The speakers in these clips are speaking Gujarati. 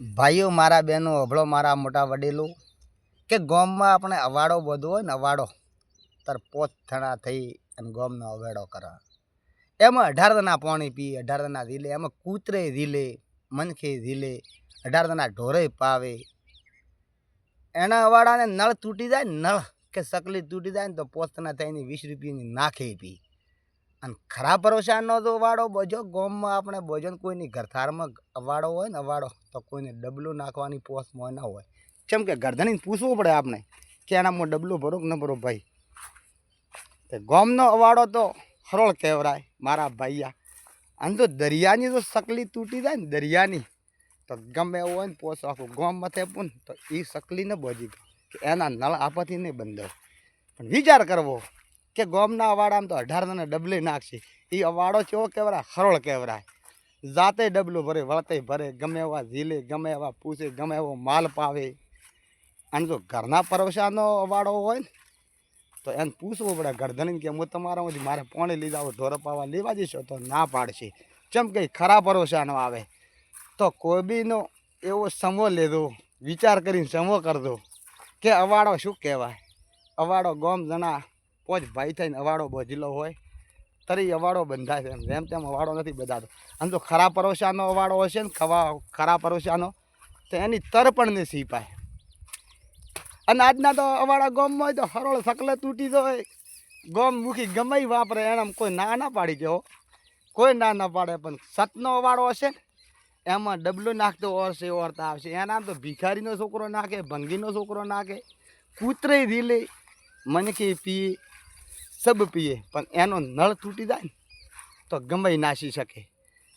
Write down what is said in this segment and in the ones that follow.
ભાઈઓ મારા બહેનો, અભળો મારા મોટા વડીલો, કે ગોમમાં આપણે અવાડો બધો હોય ને અવાડો, તાર પોત થણા થઈ અને ગોમનો અવેડો કરે. એમાં અઢાર દના પાણી પી અઢાર દના રીલે, એમાં કૂતરે રીલે, મનખે રીલે અઢાર દના ઢોરે પાવે. એના અવાડાને નળ તૂટી જાય નળ, કે સકલી તૂટી જાય ને તો પોતના થઈને વીસ રૂપિયાની નાખે પી. અને ખરા ભરોસાનો તો અવાડો બોજો, ગોમમાં આપણે બોજો ને કોઈની ઘરથારમાં અવાડો હોય ને અવાડો તો કોઈને ડબલું નાખવાની પોસમાં ના હોય. કેમ કે ગરધણીને પૂછવું પડે આપણે કે એનામાં ડબલું ભરો કે ન ભરો ભાઈ? તો ગોમનો અવાડો તો હરોળ કહેવરાય, મારા ભાઈયા. અને તો દરિયાની તો સકલી તૂટી જાય ને દરિયાની, તો ગમે એવું હોય ને પોસ આખું ગોમ મથે પણ તો એ સકલી ને બોજી એના નળ આપવાથી નહીં બંધ પણ વિચાર કરવો કે ગોમના અવાડામાં તો અઢાર ને ડબલી નાખશે. એ અવાડો કેવો કહેવરાય હરોળ કહેવરાય જાતે ડબલું ભરે, વળતે ભરે, ગમે એવા ઝીલે, ગમે એવા પૂછે, ગમે એવો માલ પાવે. અને જો ઘરના પરોસાનો અવાડો હોય ને, તો એને પૂછવું પડે ગરધણીને કે હું તમારામાંથી મારે પોણે લીધા હોય, ઢોર પાવા લેવા જઈશો? તો ના પાડશે. ચમ કે ખરા પરોસાનો આવે. તો કોઈ બીનો એવો સમો લેજો વિચાર કરીને સમો કરજો, કે અવાડો શું કહેવાય? અવાડો ગોમ જણા પોચ ભાઈ થઈને અવાડો બોજેલો હોય તરી અવાડો બંધાય છે એમ. જેમ તેમ અવાડો નથી બંધાતો. આમ તો ખરા પરોસાનો અવાડો હશે ને ખવા, ખરા પરોસાનો તો એની તરપણને સિપાય. અને આજના તો અવાડા ગોમમાં હોય તો હરોળ સકલે તૂટી જાય. ગોમ મૂકી ગમે વાપરે એને કોઈ ના ના પાડી ગયો કોઈ ના ના પાડે, પણ સતનો અવાડો હશે ને, એમાં ડબલો નાખતો ઓરશે ઓરતા આવશે. એના તો ભિખારીનો છોકરો નાખે, ભંગીનો છોકરો નાખે કૂતરે રીલે મનકી પીએ સબ પીએ, પણ એનો નળ તૂટી જાય ને, તો ગમે નાસી શકે.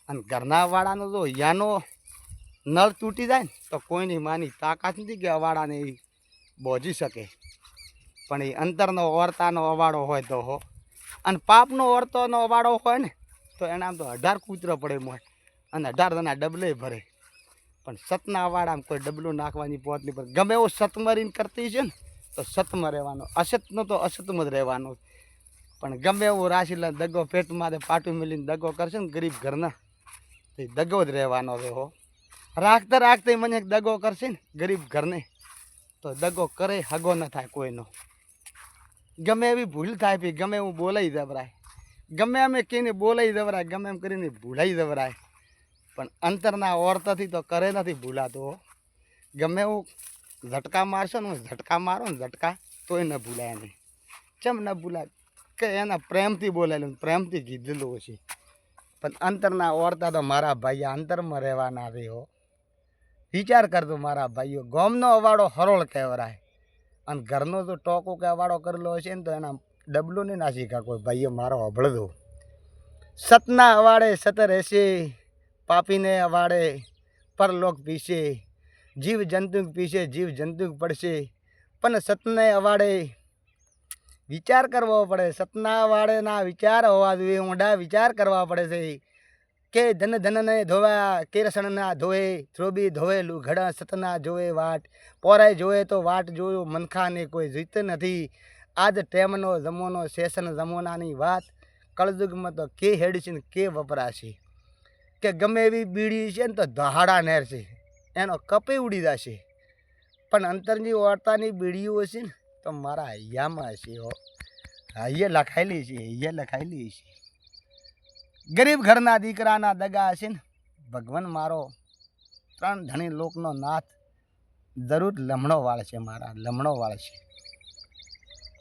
અને ઘરના વાળાનો તો યાનો નળ તૂટી જાય ને, તો કોઈની માની તાકાત નથી કે અવાડાને એ બોજી શકે. પણ એ અંતરનો ઓરતાનો અવાડો હોય તો હો. અને પાપનો ઓરતોનો અવાડો હોય ને, તો એના આમ તો અઢાર કૂતરો પડે મોય, અને અઢાર જણા ડબલે ભરે. પણ સતના અવાડામાં કોઈ ડબલું નાખવાની પહોંચ નહીં, પણ ગમે એવો સતમરીને કરતી છે ને, તો સતમાં રહેવાનો, અસતનો તો અસતમાં જ રહેવાનો. પણ ગમે એવું રાશી લે દગો પેટમાં પાટું મેલીને દગો કરશે ને ગરીબ ઘરના. તો દગો જ રહેવાનો છે હો. રાખતા રાખતા મને દગો કરશે ને ગરીબ ઘરને. તો દગો કરે, હગો ન થાય કોઈનો. ગમે એવી ભૂલ થાય પી, ગમે એવું બોલાઈ દવરાય ગમે અમે કહીને બોલાઈ દવરાય ગમે એમ કરીને ભૂલાઈ દવરાય પણ અંતરના ઓરતાથી તો કરે નથી ભૂલાતો. ગમે એવું ઝટકા મારશો ને ઝટકા મારો ને ઝટકા, તોય ન ભૂલાય નહીં ચમ ન ભૂલાય? કે એના પ્રેમથી બોલેલું પ્રેમથી કીધેલું છે પણ અંતરના ઓરતા તો મારા ભાઈ અંતરમાં રહેવાના રહ્યો. વિચાર કરજો મારા ભાઈઓ, ગોમનો અવાડો હરોળ કહેવરાય. અને ઘરનો તો ટોકો કે અવાડો કરેલો હશે ને તો એના ડબલું નહીં નાસી કા કોઈ ભાઈઓ મારો અભળદો. સતના અવાડે સત રહેશે, પાપીને અવાડે પરલોક પીશે. જીવ જંતુક પીશે, જીવ જંતુક પડશે. પણ સતને અવાડે વિચાર કરવો પડે. સતના વિચાર હોવા જોઈએ, ઊંડા વિચાર કરવા પડે છે. કે ધન ધનને ધોવા કેરસણના ધોએ, ધ્રોબી ધોવે, લુઘડા સતના જોવે વાટ. પોરાય જોવે તો વાટ જોયો, મનખાને કોઈ જીત નથી. આજ ટેમનો જમોનો શેષન જમોનાની વાત. કળજુગમાં તો કે હેડશે ને કે વપરાશે. કે ગમે એવી બીડી છે ને તો દહાડા નેર છે એનો કપે ઉડી જશે. પણ અંતરની વાર્તાની બીડીઓ છે ને તો મારા હૈયામાં હશે હો. હૈયે લખાયેલી છે, હૈયે લખાયેલી છે. ગરીબ ઘરના દીકરાના દગા હશે ને, ભગવાન મારો ત્રણ ધણી લોકનો નાથ જરૂર લમણો વાળ છે મારા, લમણો વાળ છે